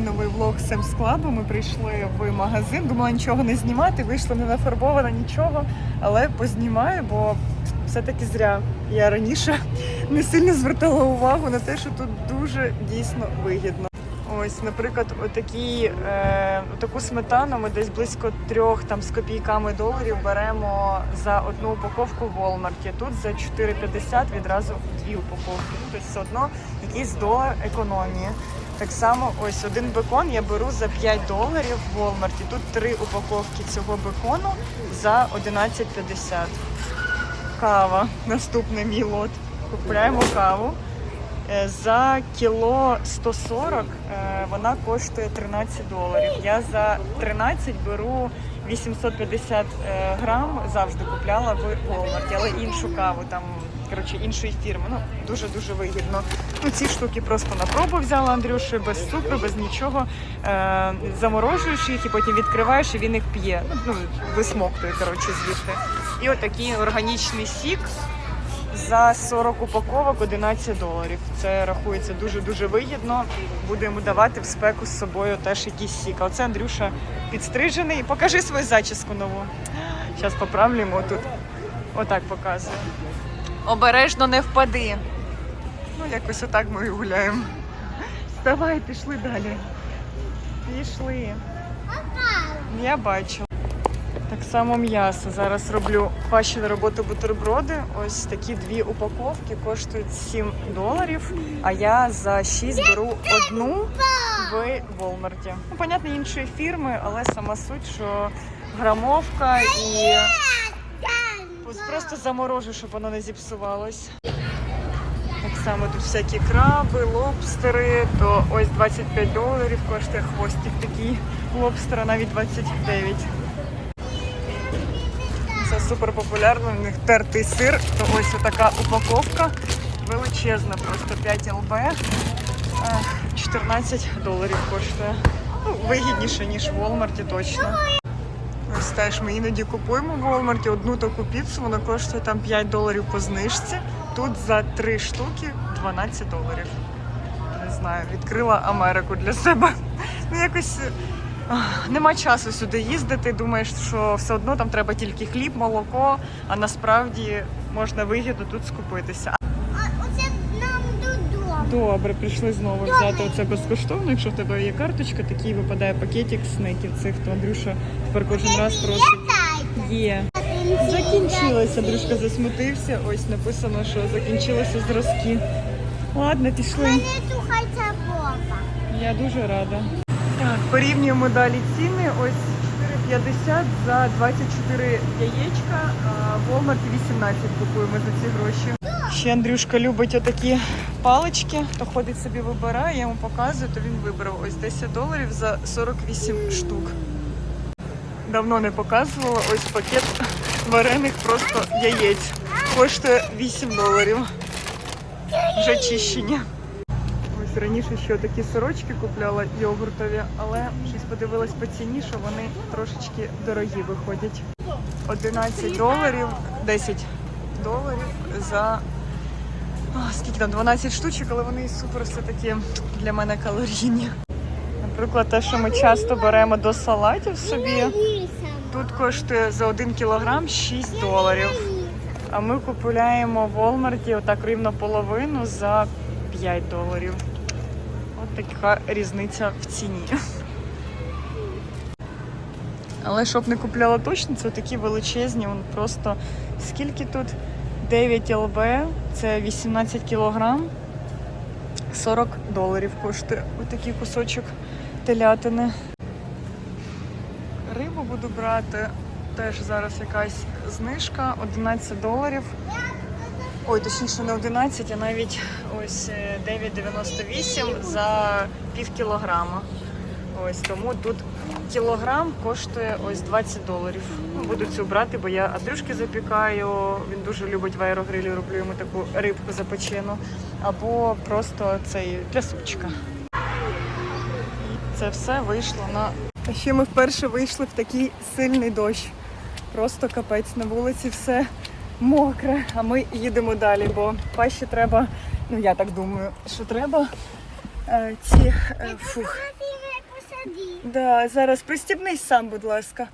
новий влог з Семс Клабу. Ми прийшли в магазин. Думала нічого не знімати, вийшла не нафарбована нічого, але познімаю, бо все-таки зря. Я раніше не сильно звертала увагу на те, що тут дуже дійсно вигідно. Ось, наприклад, отакі, е, таку сметану ми десь близько трьох там з копійками доларів беремо за одну упаковку в Walmart. Тут за 4,50 відразу дві упаковки. Тобто все одно якийсь долар економії. Так само, ось один бекон я беру за 5 доларів в Walmart. Тут три упаковки цього бекону за 11,50. Кава. Наступний мій лот. Купуємо каву. Е, За кіло 140 е, вона коштує 13 доларів. Я за 13 беру 850 е, грам, завжди купляла в Walmart, але іншу каву, там коротше іншої фірми. Ну дуже дуже вигідно. Ну ці штуки просто на пробу взяла Андрюші, без цукру, без нічого. Е, заморожуєш їх і потім відкриваєш, і він їх п'є. Ну, висмоктує коротше звідти. І отакий органічний сік за 40 упаковок 11 доларів. Це рахується дуже-дуже вигідно. Будемо давати в спеку з собою теж якийсь сік. А оце Андрюша підстрижений. Покажи свою зачіску нову. Зараз поправлюємо тут. Отак показую. Обережно не впади. Ну, якось отак ми і гуляємо. Вставай, пішли далі. Пішли. Я бачу. Так само м'ясо. Зараз роблю пащі на роботу бутерброди. Ось такі дві упаковки коштують 7 доларів, а я за 6 беру одну в Волмарті. Ну, понятно, іншої фірми, але сама суть, що грамовка і просто заморожу, щоб воно не зіпсувалось. Само тут всякі краби, лобстери, то ось 25 доларів коштує хвостик такий лобстера, навіть 29. Це супер популярно. У них тертий сир. То ось така упаковка. Величезна, просто 5 ЛБ. Е, 14 доларів коштує. Ну, вигідніше, ніж в Walmart точно. Ось теж ми іноді купуємо в Walmart одну таку піцу, вона коштує там 5 доларів по знижці. Тут за 3 штуки 12 доларів. Не знаю, відкрила Америку для себе. Ну якось Нема часу сюди їздити. Думаєш, що все одно там треба тільки хліб, молоко, а насправді можна вигідно тут скупитися. Добре, прийшли знову взяти оце безкоштовно. Якщо в тебе є карточка, такий випадає пакетик снеків цих, то Андрюша тепер кожен раз просить. Є. Закінчилося, Андрюшка засмутився. Ось написано, що закінчилися зразки. Ладно, пішли. Я дуже рада. Так, порівнюємо далі ціни. Ось 4,50 за 24 яєчка, а в Walmart 18 купуємо за ці гроші. Ще Андрюшка любить отакі палички, то ходить собі вибирає, я йому показую, то він вибрав ось 10 доларів за 48 штук. Давно не показувала, ось пакет варених просто яєць. Коштує 8 доларів. Вже чищені. Ось раніше ще такі сорочки купляла йогуртові, але щось подивилась по ціні, що вони трошечки дорогі виходять. 11 доларів, 10 доларів за скільки там 12 штучок, але вони супер все-таки для мене калорійні. Наприклад, те, що ми часто беремо до салатів собі, тут коштує за 1 кілограм 6 доларів. А ми купуємо в Walmart отак рівно половину за 5 доларів. От така різниця в ціні. Але щоб не купляла точно, це такі величезні. Вон просто скільки тут? 9 ЛБ, це 18 кілограм, 40 доларів коштує отакий кусочок телятини. Буду брати. Теж зараз якась знижка 11 доларів. Ой, точніше не 11, а навіть ось е, 9,98 за пів кілограма. Ось тому тут кілограм коштує ось 20 доларів. Ну, Буду цю брати, бо я Андрюшки запікаю. Він дуже любить в аерогрилі, роблю йому таку рибку запечену. Або просто цей для супчика. І це все вийшло на. А ще ми вперше вийшли в такий сильний дощ. Просто капець на вулиці все мокре, а ми їдемо далі, бо пащі треба, ну я так думаю, що треба е, ці е, фух, Да, зараз пристібнись сам, будь ласка.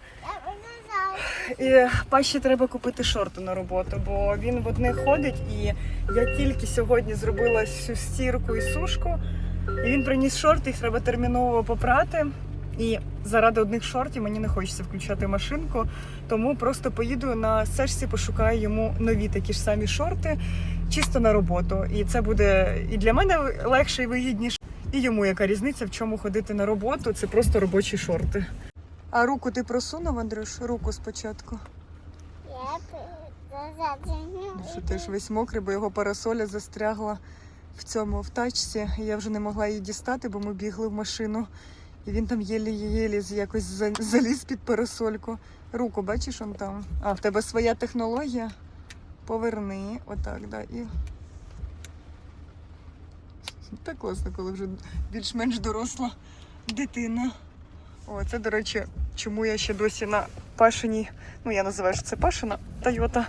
І Паші треба купити шорти на роботу, бо він в одних ходить, і я тільки сьогодні зробила всю стірку і сушку, і він приніс шорти, їх треба терміново попрати. І заради одних шортів мені не хочеться включати машинку, тому просто поїду на сешці, пошукаю йому нові такі ж самі шорти, чисто на роботу. І це буде і для мене легше і вигідніше. І йому яка різниця, в чому ходити на роботу, це просто робочі шорти. А руку ти просунув, Андрюш? Руку спочатку. Показала. Що ти ж весь мокрий, бо його парасоля застрягла в цьому в тачці. Я вже не могла її дістати, бо ми бігли в машину. І він там єлі-єлі якось заліз під парасольку. Руку, бачиш, он там. А, в тебе своя технологія. Поверни, отак, да. І... Так класно, коли вже більш-менш доросла дитина. О, це, до речі, чому я ще досі на Пашиній, ну я називаю що це Пашина Тойота.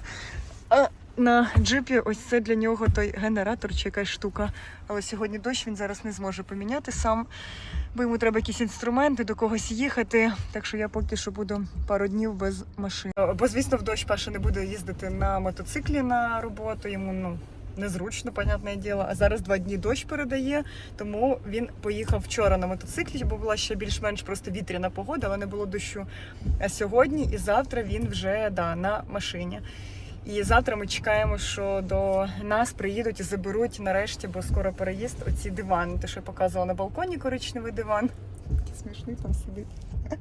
На джипі ось це для нього той генератор чи якась штука. Але сьогодні дощ він зараз не зможе поміняти сам, бо йому треба якісь інструменти, до когось їхати. Так що я поки що буду пару днів без машини. Е, Бо, звісно, в дощ Паша не буде їздити на мотоциклі на роботу. Йому ну. Незручно, понятне діло. А зараз два дні дощ передає, тому він поїхав вчора на мотоциклі, бо була ще більш-менш просто вітряна погода, але не було дощу. А сьогодні і завтра він вже да, на машині. І завтра ми чекаємо, що до нас приїдуть і заберуть нарешті, бо скоро переїзд оці дивани. Те, що я показувала на балконі коричневий диван. Який смішний там сидить.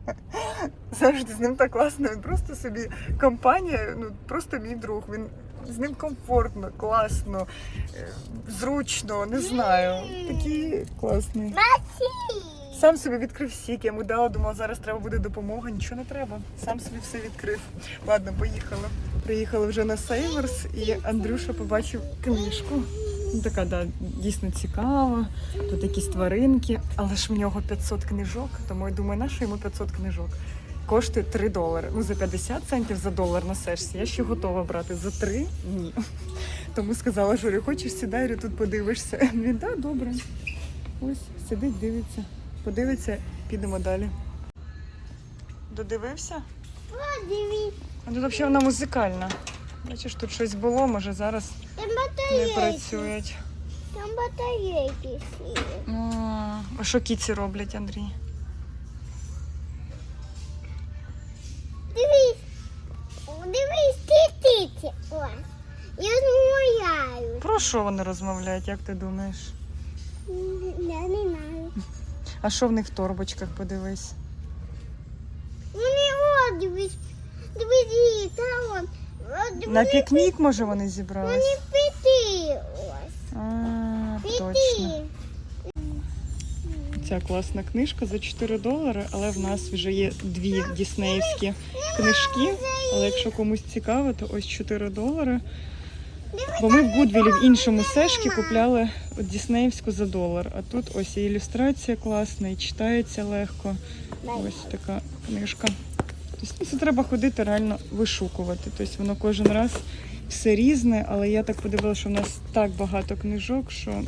Завжди з ним так класно. Він просто собі компанія, ну просто мій друг. Він з ним комфортно, класно, е, зручно, не знаю. Такий класний. Сам собі відкрив сік, я йому дала, думала, зараз треба буде допомога. Нічого не треба. Сам собі все відкрив. Ладно, поїхали. Приїхали вже на Сейверс, і Андрюша побачив книжку. Ну, така, да, дійсно цікава. Тут якісь тваринки, але ж в нього 500 книжок, тому я думаю, на що йому 500 книжок? Коштує 3 долари. Ну, за 50 центів за долар на сешці. Я ще готова брати. За 3 – ні. Тому сказала, Журі, хочеш сідай, тут подивишся. Він, так, добре. Ось, сидить, дивиться. Подивиться, підемо далі. Додивився? Подивись. А тут взагалі вона музикальна. Бачиш, тут щось було, може зараз Там не батарейки. працюють. Там батарейки всі. А а що кіці роблять, Андрій? Дивись. Дивись, тітиці. Ось. Я розмовляю. Про що вони розмовляють, як ти думаєш? Я не знаю. А що в них в торбочках, подивись? Вони о, дивись. Дивись, там он. На пікнік, може, вони Вони зібрались? піти. Ось. А, точно. Ця класна книжка за 4 долари, але в нас вже є дві діснеївські книжки. Але якщо комусь цікаво, то ось 4 долари. Бо ми в Гудвілі в іншому сешкі купляли от Діснеївську за долар. А тут ось і ілюстрація класна, і читається легко. Ось така книжка. Тобто це треба ходити реально вишукувати. Тобто воно кожен раз все різне, але я так подивилася, що в нас так багато книжок, що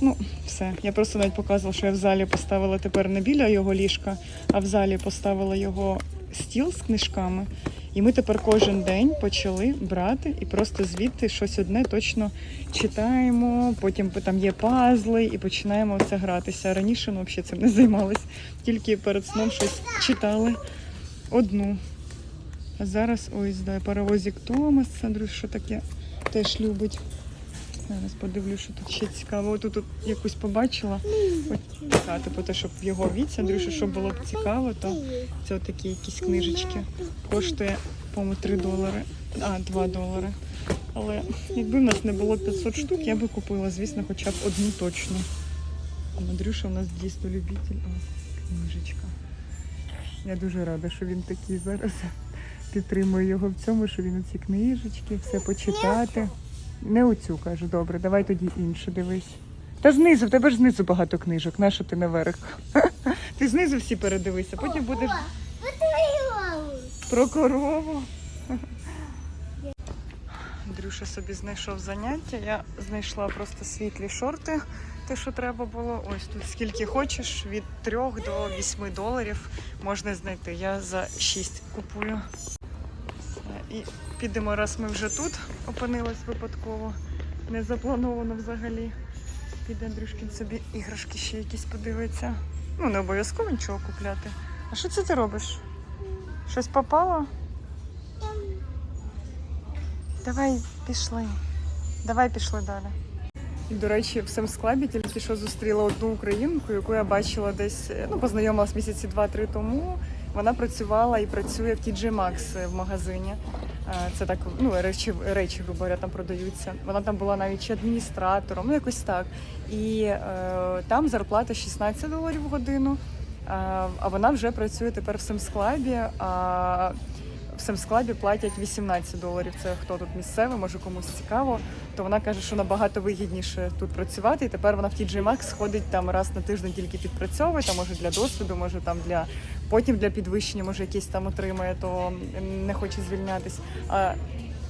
ну, все. Я просто навіть показувала, що я в залі поставила тепер не біля його ліжка, а в залі поставила його стіл з книжками. І ми тепер кожен день почали брати і просто звідти щось одне точно читаємо. Потім там є пазли і починаємо це гратися. Раніше ну, взагалі цим не займалися. Тільки перед сном щось читали одну. А зараз ось да, паровозик Томас, Андрюш, що таке теж любить. Зараз подивлюсь, що тут ще цікаво. Тут, тут якусь побачила. От, та, типу, те, щоб його віці, Андрюша, щоб було б цікаво, то це такі якісь книжечки. Коштує, по-моєму, 3 долари, а, 2 долари. Але якби в нас не було 500 штук, я би купила, звісно, хоча б одну точно. А Андрюша у нас дійсно любитель. О, книжечка. Я дуже рада, що він такий зараз. Підтримую його в цьому, що він оці книжечки, все почитати. Не оцю кажу, добре, давай тоді іншу дивись. Та знизу, в тебе ж знизу багато книжок, нащо ти наверх? Ти знизу всі передивися, потім будеш про корову. Андрюша собі знайшов заняття. Я знайшла просто світлі шорти, те, що треба було. Ось тут скільки хочеш, від 3 до 8 доларів можна знайти. Я за 6 купую. І підемо, раз ми вже тут опинились випадково. Не заплановано взагалі. Піде Андрюшкін собі іграшки ще якісь подивиться. Ну, не обов'язково нічого купляти. А що це ти робиш? Щось попало? Давай пішли. Давай пішли далі. І, до речі, в Семсклабі тільки що зустріла одну українку, яку я бачила десь, ну, познайомилась місяці два-три тому. Вона працювала і працює в TJ Maxx в магазині. Е, Це так, ну, речі, речі, грубо говоря, там продаються. Вона там була навіть чи адміністратором, ну якось так. І е, там зарплата 16 доларів в годину. Е, а вона вже працює тепер в Семсклабі. А в Семсклабі платять 18 доларів. Це хто тут місцевий, може комусь цікаво. То вона каже, що набагато вигідніше тут працювати. І тепер вона в TJ Maxx ходить там раз на тиждень тільки підпрацьовує, там може для досвіду, може там для потім для підвищення, може якісь там отримає, то не хоче звільнятись. А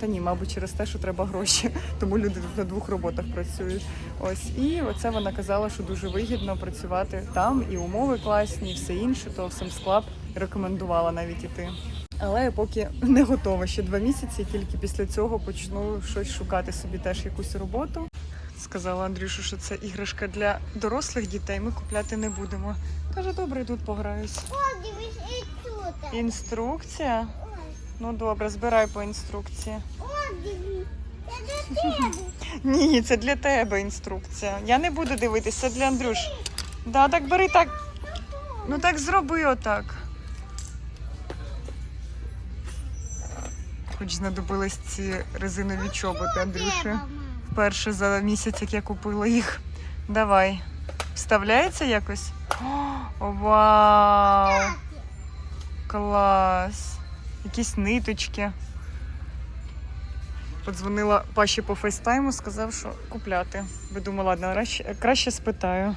та ні, мабуть, через те, що треба гроші, тому люди на двох роботах працюють. Ось і оце вона казала, що дуже вигідно працювати там, і умови класні, і все інше. То в Sam's рекомендувала навіть іти. Але я поки не готова ще два місяці. Тільки після цього почну щось шукати собі теж якусь роботу. Сказала Андрюшу, що це іграшка для дорослих дітей. Ми купляти не будемо. Каже, добре, тут пограюсь. О, дивись, і тут. Інструкція. Ось. Ну добре, збирай по інструкції. О, дивись. Це до тебе. Ні, це для тебе інструкція. Я не буду дивитися, це для Андрюш. Да, так бери так. Ну так зроби отак. Хоч знадобились ці резинові чоботи, Андрюші. Вперше за місяць, як я купила їх. Давай. Вставляється якось? О, вау! Клас! Якісь ниточки. Подзвонила Паші по фейстайму, сказав, що купляти. Би думала, ладно, краще спитаю.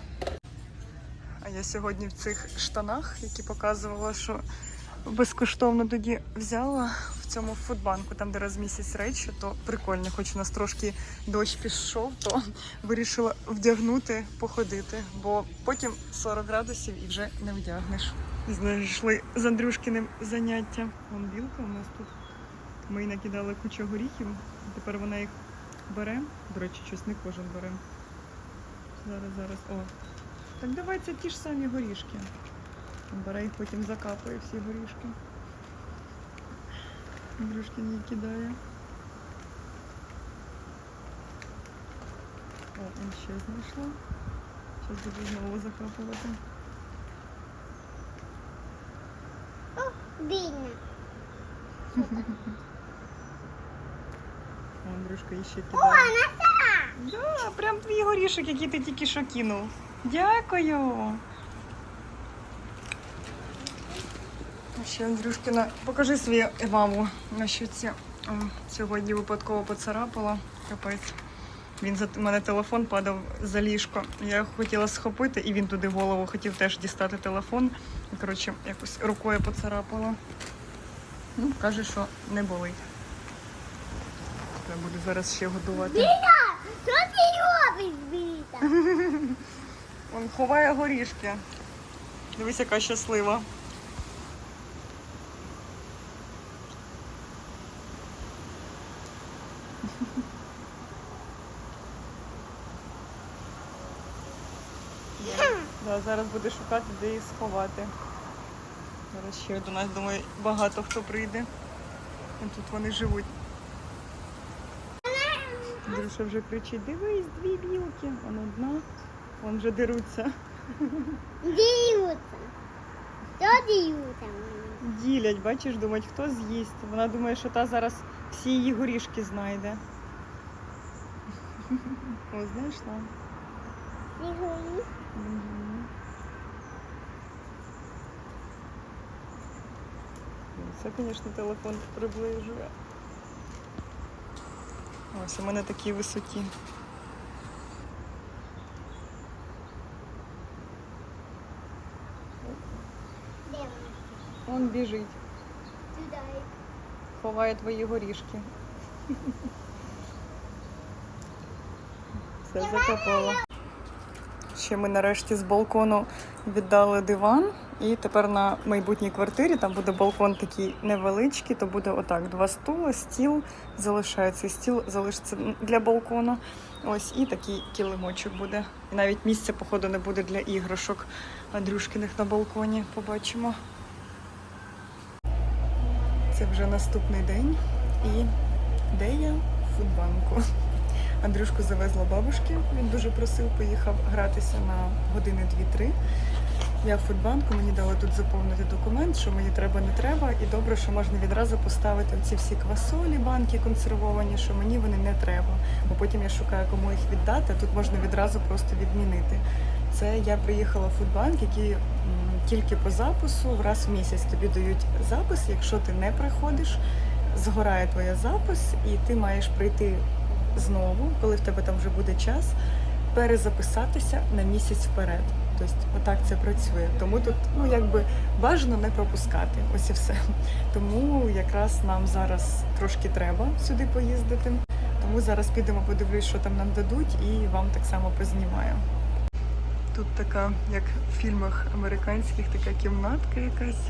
А я сьогодні в цих штанах, які показувала, що безкоштовно тоді взяла в цьому фудбанку, там де раз місяць речі, то прикольно, хоч у нас трошки дощ пішов, то вирішила вдягнути, походити, бо потім 40 градусів і вже не вдягнеш. Знайшли з Андрюшкиним заняття. Вон білка у нас тут. Ми їй накидали кучу горіхів, тепер вона їх бере. До речі, щось не кожен бере. Зараз, зараз. О. Так давай це ті ж самі горішки. Бере їх потім закапує всі горішки. Андрюшкин її кидає. О, он ще знайшла. Зараз буду знову закапувати. Бідна. А Андрюшка її ще О, кидає. Ната! Да, прям твій горішок, який ти тільки що кинув. Дякую. Ще Андрюшкина, покажи свою маму на щоці. Сьогодні випадково поцарапала. Капець. Він за мене телефон падав за ліжко. Я хотіла схопити, і він туди голову хотів теж дістати телефон. Коротше, якось рукою поцарапала. Ну, каже, що не болить. Я буду зараз ще годувати. Біта! Що ти робиш, Біта? Он ховає горішки. Дивись, яка щаслива. Да, зараз буде шукати, де її сховати. Зараз ще до нас, думаю, багато хто прийде. І тут вони живуть. Андрюша вже кричить, дивись, дві білки. Вон одна, вон вже деруться. Діються. Що діються? Ділять, бачиш, думають, хто з'їсть. Вона думає, що та зараз всі її горішки знайде. О, знайшла. Ігорі? Мгм. Ну, Це, звісно, телефон приближує. Ось у мене такі високі. Он біжить, ховає твої горішки. Все, закопала. Ще ми нарешті з балкону віддали диван, і тепер на майбутній квартирі там буде балкон такий невеличкий, то буде отак: два стула, стіл залишається. Стіл залишиться для балкону. Ось і такий килимочок буде. І навіть місця, походу, не буде для іграшок Андрюшкиних на балконі. Побачимо. Це вже наступний день. І де я? В фудбанку. Андрюшку завезла бабушки. Він дуже просив, поїхав гратися на години 2-3. Я в фудбанку, мені дали тут заповнити документ, що мені треба, не треба. І добре, що можна відразу поставити ці всі квасолі, банки консервовані, що мені вони не треба. Бо потім я шукаю, кому їх віддати, а тут можна відразу просто відмінити. Це я приїхала в фудбанк, який тільки по запису раз в місяць тобі дають запис. Якщо ти не приходиш, згорає твоя запис, і ти маєш прийти знову, коли в тебе там вже буде час, перезаписатися на місяць вперед. Тобто, отак це працює. Тому тут ну якби бажано не пропускати. Ось і все. Тому якраз нам зараз трошки треба сюди поїздити. Тому зараз підемо, подивлюсь, що там нам дадуть, і вам так само познімаю. Тут така, як в фільмах американських, така кімнатка якась.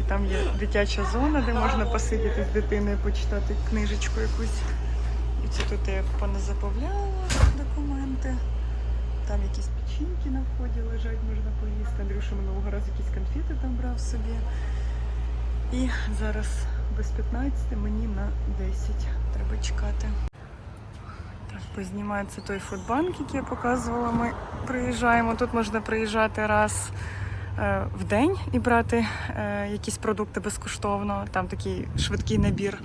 І там є дитяча зона, де можна посидіти з дитиною, почитати книжечку якусь. І це тут я поназаповляла документи. Там якісь печінки на вході лежать, можна поїсти. Андрюша минулого разу якісь конфети там брав собі. І зараз без 15 мені на 10 треба чекати. Так, познімається той фудбанк, який я показувала. Ми приїжджаємо. Тут можна приїжджати раз е, в день і брати е, якісь продукти безкоштовно. Там такий швидкий набір.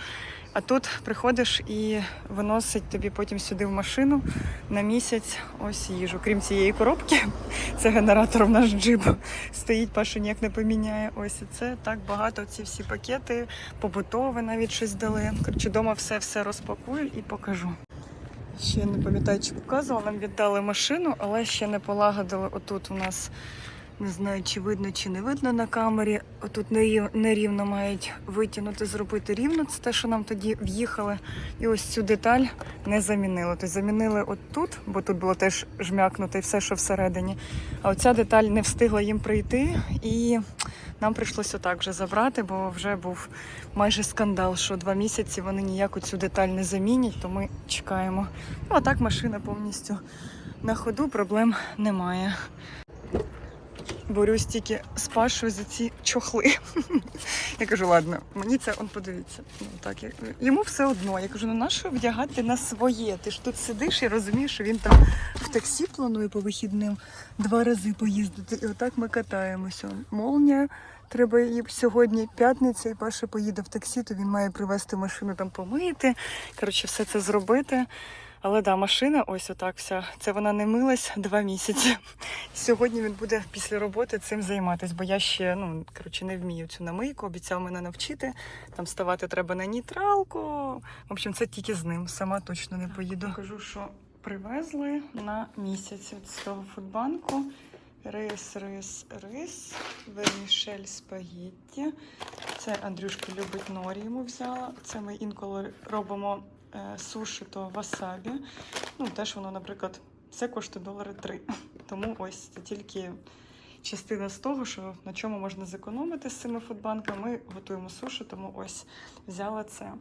А тут приходиш і виносить тобі потім сюди в машину на місяць ось їжу. Крім цієї коробки, це генератор в наш джип. Стоїть, Паша ніяк не поміняє. Ось і це так багато. Ці всі пакети, побутове навіть щось дали. Коротше, вдома все все розпакую і покажу. Ще не пам'ятаю, чи показувала, нам віддали машину, але ще не полагодили. Отут у нас не знаю, чи видно, чи не видно на камері. Отут нерівно мають витягнути, зробити рівно. Це те, що нам тоді в'їхали. І ось цю деталь не замінили. Тобто замінили отут, бо тут було теж жмякнуте і все, що всередині. А оця деталь не встигла їм прийти, і нам прийшлося отак вже забрати, бо вже був майже скандал, що два місяці вони ніяку цю деталь не замінять, то ми чекаємо. Ну, а так машина повністю на ходу, проблем немає. Борюсь тільки з Пашою за ці чохли. Я кажу, ладно, мені це он подивіться. Ну так я йому все одно. Я кажу, ну нащо вдягати на своє? Ти ж тут сидиш і розумієш, що він там в таксі планує по вихідним два рази поїздити. І отак ми катаємося. Молнія. Треба її сьогодні п'ятниця, і Паша поїде в таксі, то він має привезти машину там помити. Коротше, все це зробити. Але да, машина ось отак вся. Це вона не милась два місяці. Сьогодні він буде після роботи цим займатися, бо я ще ну коротше не вмію цю намийку. Обіцяв мене навчити. Там ставати треба на нейтралку. В общем, це тільки з ним. Сама точно не поїду. Кажу, що привезли на місяць от з того фудбанку. Рис, рис, рис, вермішель спагітті. Це Андрюшка любить норі йому взяла. Це ми інколи робимо суші, то васабі. Ну, теж воно, наприклад, це коштує долари 3. Тому ось це тільки частина з того, що на чому можна зекономити з цими фудбанками. Ми готуємо суші, тому ось взяла це.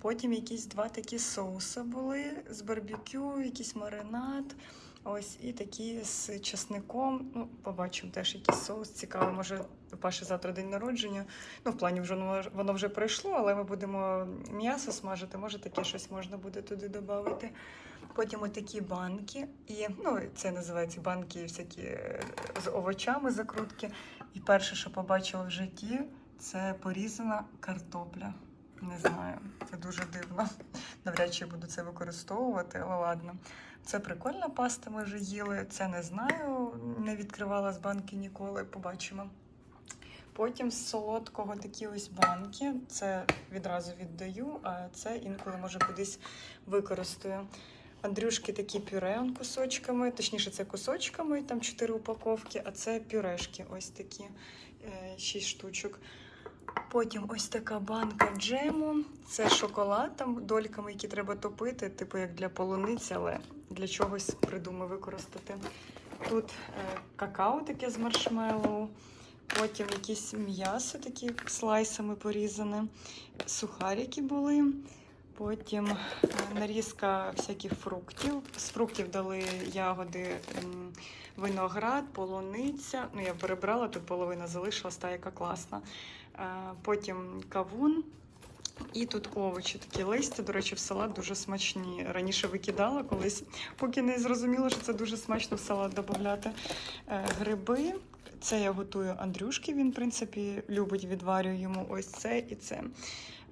Потім якісь два такі соуси були з барбекю, якийсь маринад. Ось і такі з часником. Ну, побачимо теж якийсь соус цікавий. Може, у Паші завтра день народження. Ну, в плані вже воно, воно вже пройшло, але ми будемо м'ясо смажити. Може, таке щось можна буде туди додати. Потім отакі банки. І ну, це називається банки всякі е, з овочами закрутки. І перше, що побачила в житті, це порізана картопля. Не знаю, це дуже дивно. Навряд чи буду це використовувати, але ладно. Це прикольна паста, ми вже їли. Це не знаю, не відкривала з банки ніколи, побачимо. Потім з солодкого такі ось банки. Це відразу віддаю, а це інколи може кудись використаю. Андрюшки такі пюре он кусочками, точніше, це кусочками, там 4 упаковки, а це пюрешки ось такі, 6 штучок. Потім ось така банка джему. Це шоколад там дольками, які треба топити, типу як для полуниці, але для чогось придумав використати. Тут е, какао таке з маршмеллоу. Потім якісь м'ясо такі слайсами порізане, сухарики були. Потім е, нарізка всяких фруктів. З фруктів дали ягоди, виноград, полуниця. Ну, я перебрала, тут половина залишилась, та яка класна. Е, Потім кавун. І тут овочі, такі листя, до речі, в салат дуже смачні. Раніше викидала колись, поки не зрозуміла, що це дуже смачно в салат додати. Е, Гриби. Це я готую Андрюшки. Він, в принципі, любить, відварюю йому ось це і це.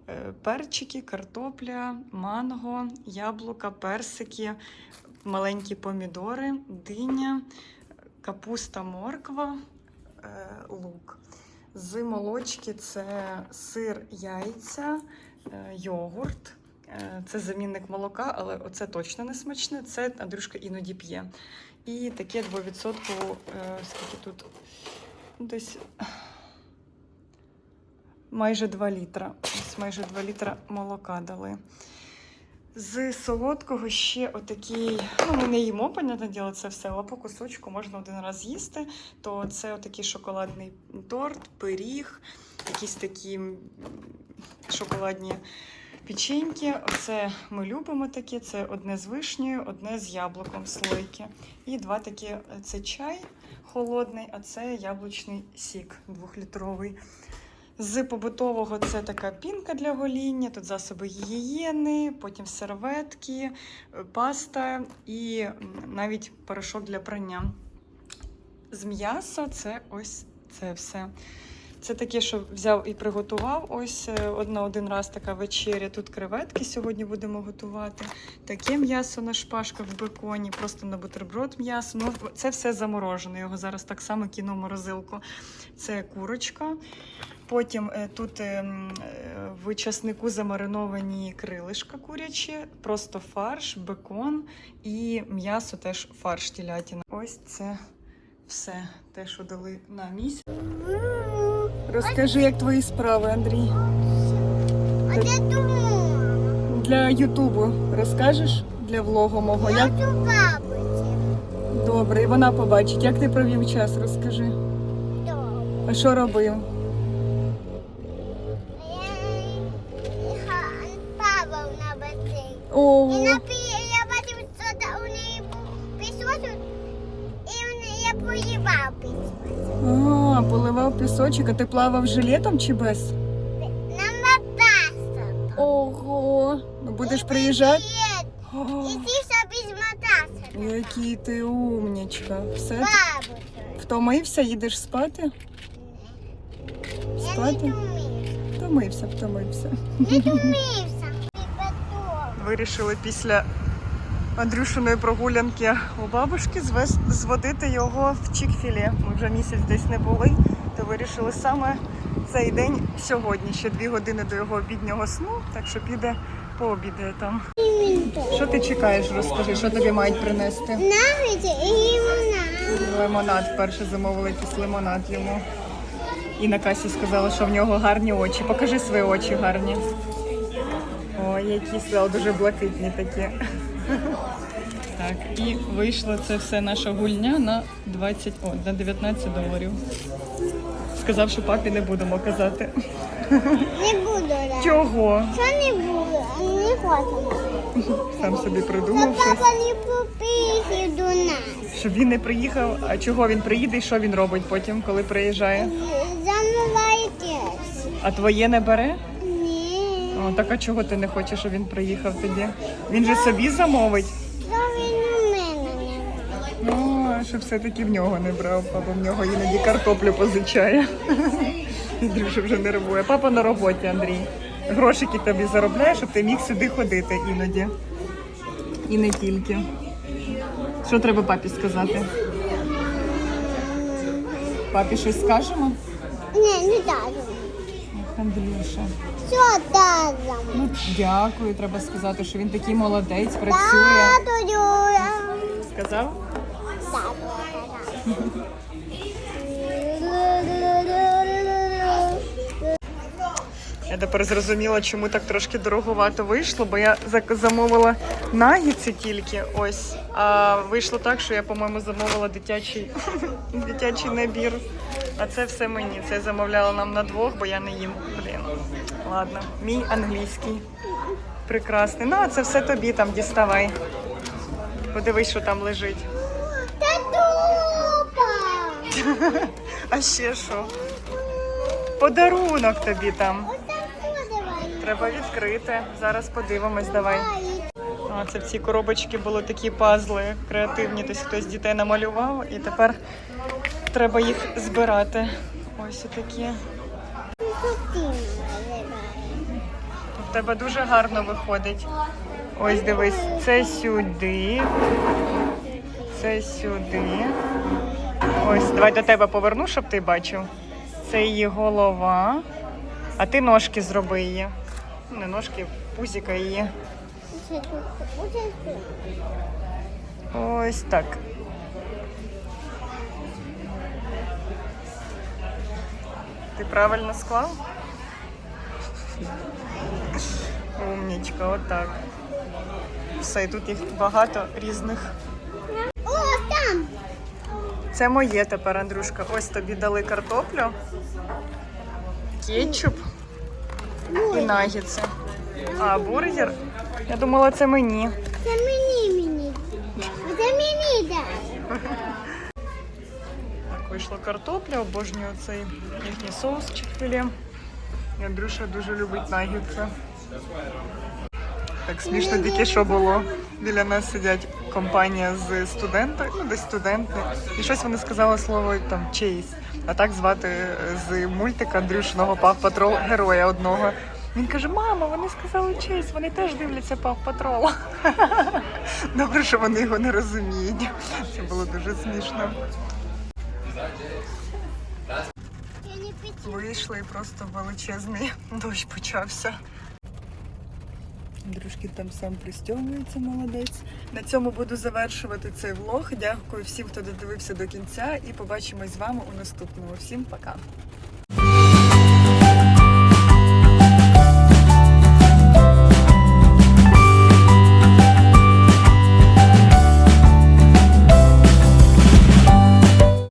Е, Перчики, картопля, манго, яблука, персики, маленькі помідори, диня, капуста, морква, е, лук. З молочки це сир, яйця, е, йогурт. Е, Це замінник молока, але оце точно не смачне. Це Андрюшка іноді п'є. І таке 2%, е, скільки тут десь майже 2 літра. Ось майже 2 літра молока дали. З солодкого ще отакий, ну ми не їмо, понятне діло, це все, але по кусочку можна один раз їсти. То це отакий шоколадний торт, пиріг, якісь такі шоколадні печеньки. Оце ми любимо такі. Це одне з вишнею, одне з яблуком слойки. І два такі це чай холодний, а це яблучний сік двохлітровий. З побутового це така пінка для гоління, тут засоби гігієни, потім серветки, е, паста і навіть порошок для прання. З м'яса це ось це все. Це таке, що взяв і приготував. Ось е, од- на один раз така вечеря. Тут креветки сьогодні будемо готувати. Таке м'ясо на шпажках в беконі, просто на бутерброд м'ясо. Ну, це все заморожене. Його зараз так само в морозилку. Це курочка. Потім е, тут е, в часнику замариновані крилишка курячі, просто фарш, бекон і м'ясо теж фарш телятина. Ось це все те, що дали на місяць. Розкажи, як твої справи, Андрій. А для того? Для Ютубу розкажеш для влогу мого. Я Як добре, і вона побачить, як ти провів час, розкажи. Добре. А що робив? Пісочок, ти плавав жилетом чи без? На. Ого, ну будеш приїжджати? Який ти умнічка. Все, Бабуся. втомився, їдеш спати? Спати? Втомився, втомився. Не потім. Вирішили після Андрюшиної прогулянки у бабушки звез, зводити його в Чікфілі. Ми вже місяць десь не були, вирішили саме цей день сьогодні, ще дві години до його обіднього сну, так що піде пообідає там. Що ти чекаєш, розкажи, що тобі мають принести? Навіть і вона. Лимонад вперше замовили якийсь лимонад йому. І на касі сказала, що в нього гарні очі. Покажи свої очі гарні. Ой, які сказала, дуже блакитні такі. Так, і вийшло це все наша гульня на 20, о, на 19 доларів. Сказав, що папі не будемо казати. Не буду рад. Чого? Що не буду? Не хочу. Сам собі придумав щось. папа не попихів до нас. Щоб він не приїхав, а чого він приїде і що він робить потім, коли приїжджає? Замиває кеш. А твоє не бере? Ні. О, так а чого ти не хочеш, щоб він приїхав тоді? Він же собі замовить. Що він у мене не щоб все-таки в нього не брав. Папа в нього іноді картоплю позичає. Андрюша вже нервує. Папа на роботі, Андрій. Грошики тобі заробляє, щоб ти міг сюди ходити іноді. І не тільки. Що треба папі сказати? Папі щось скажемо? Ні, не даю. Андрюша. Що даю? Ну, дякую, треба сказати, що він такий молодець, працює. Сказав? Я тепер зрозуміла, чому так трошки дороговато вийшло, бо я замовила нагідці тільки ось. А вийшло так, що я, по-моєму, замовила дитячий, дитячий набір. А це все мені. Це я замовляла нам на двох, бо я не їм. Блін. Ладно, мій англійський. Прекрасний. Ну, а це все тобі там діставай. Подивись, що там лежить. А ще що? Подарунок тобі там. Треба відкрити. Зараз подивимось, давай. А, це в цій коробочці були такі пазли креативні, тобто хтось дітей намалював, і тепер треба їх збирати. Ось такі. В тебе дуже гарно виходить. Ось дивись, це сюди. Це сюди. Ось, давай до тебе поверну, щоб ти бачив. Це її голова. А ти ножки зроби її. Ну, Не ножки, пузіка її. Ось так. Ти правильно склав? Умнічка, отак. Все, і тут їх багато різних. Це моє тепер, Андрюшка. Ось тобі дали картоплю, кетчуп і нагідси. А бургер? Я думала, це мені. Це мені мені. Це мені дай. Так, вийшла картопля, обожнюю цей їхній соус чик-філе. І Андрюша дуже любить нагідси. Так смішно тільки що було. Біля нас сидять компанія з студентами, ну десь студенти. І щось вони сказали слово там чейз. А так звати е, з мультика Андрюшиного Пав Патрол героя одного. Він каже: мама, вони сказали чейз, вони теж дивляться Пав Патрол. Добре, що вони його не розуміють. Це було дуже смішно. Вийшли і просто величезний дощ почався. Андрюшки там сам пристьомується, молодець. На цьому буду завершувати цей влог. Дякую всім, хто додивився до кінця, і побачимось з вами у наступному. Всім пока!